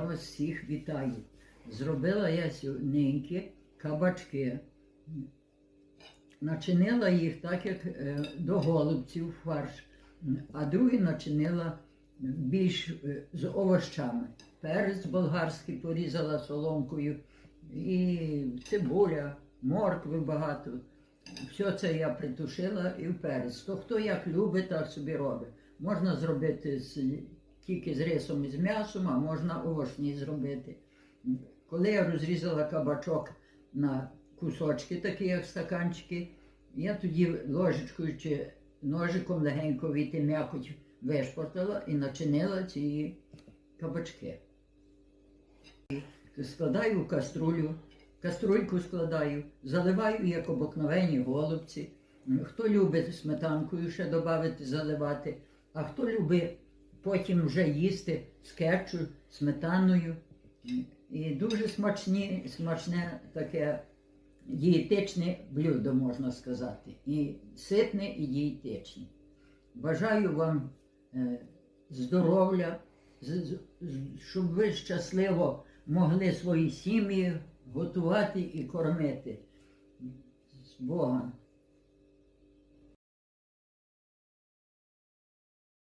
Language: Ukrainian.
Я вас всіх вітаю. Зробила я сьогодні кабачки. Начинила їх так, як е, до голубців фарш, а другі начинила більш е, з овощами. Перець болгарський порізала соломкою, і цибуля, моркви багато. Все це я притушила і в перець. То хто як любить, так собі робить. Можна зробити з, тільки з рисом і з м'ясом, а можна овочні зробити. Коли я розрізала кабачок на кусочки, такі як стаканчики, я тоді ложечкою чи ножиком легенько віти м'якоть вишпортила і начинила ці кабачки. Складаю в каструлю, каструльку складаю, заливаю як обикновені голубці. Хто любить сметанкою ще додати, заливати, а хто любить потім вже їсти з кетчу, сметаною. І дуже смачні, смачне таке дієтичне блюдо, можна сказати. І ситне, і дієтичне. Бажаю вам е, здоров'я, щоб ви щасливо могли свої сім'ї готувати і кормити. З Богом.